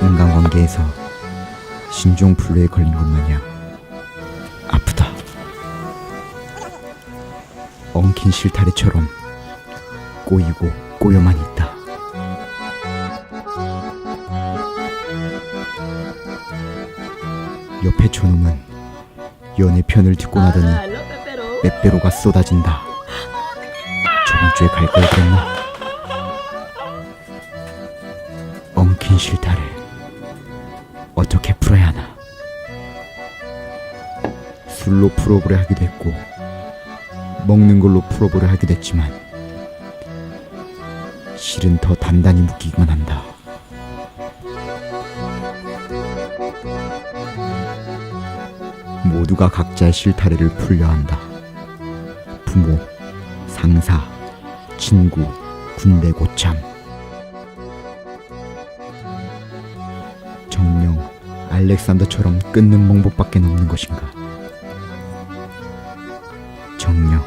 인간관계에서 신종플루에 걸린 것 마냥 아프다. 엉킨 실타래처럼 꼬이고 꼬여만 있다. 옆에 저놈은 연애 편을 듣고 나더니 Pepero. 빼빼로가 쏟아진다. 저번 주에 갈걸 그랬나? 엉킨 실타래 어떻게 풀어야 하나? 술로 풀어보려 하기도 했고 먹는 걸로 풀어보려 하기도 했지만 실은 더 단단히 묶이기만 한다. 모두가 각자의 실타래를 풀려 한다. 부모, 상사, 친구, 군대 고참. 알렉산더처럼 끊는 방법밖에 없는 것인가? 정령,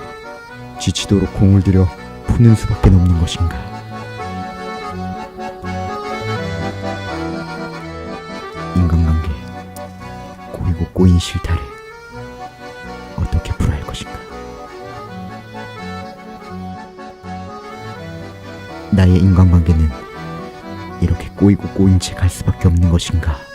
지치도록 공을 들여 푸는 수밖에 없는 것인가? 인간관계, 꼬이고 꼬인 실타래, 어떻게 풀어야 할 것인가? 나의 인간관계는 이렇게 꼬이고 꼬인 채 갈 수밖에 없는 것인가?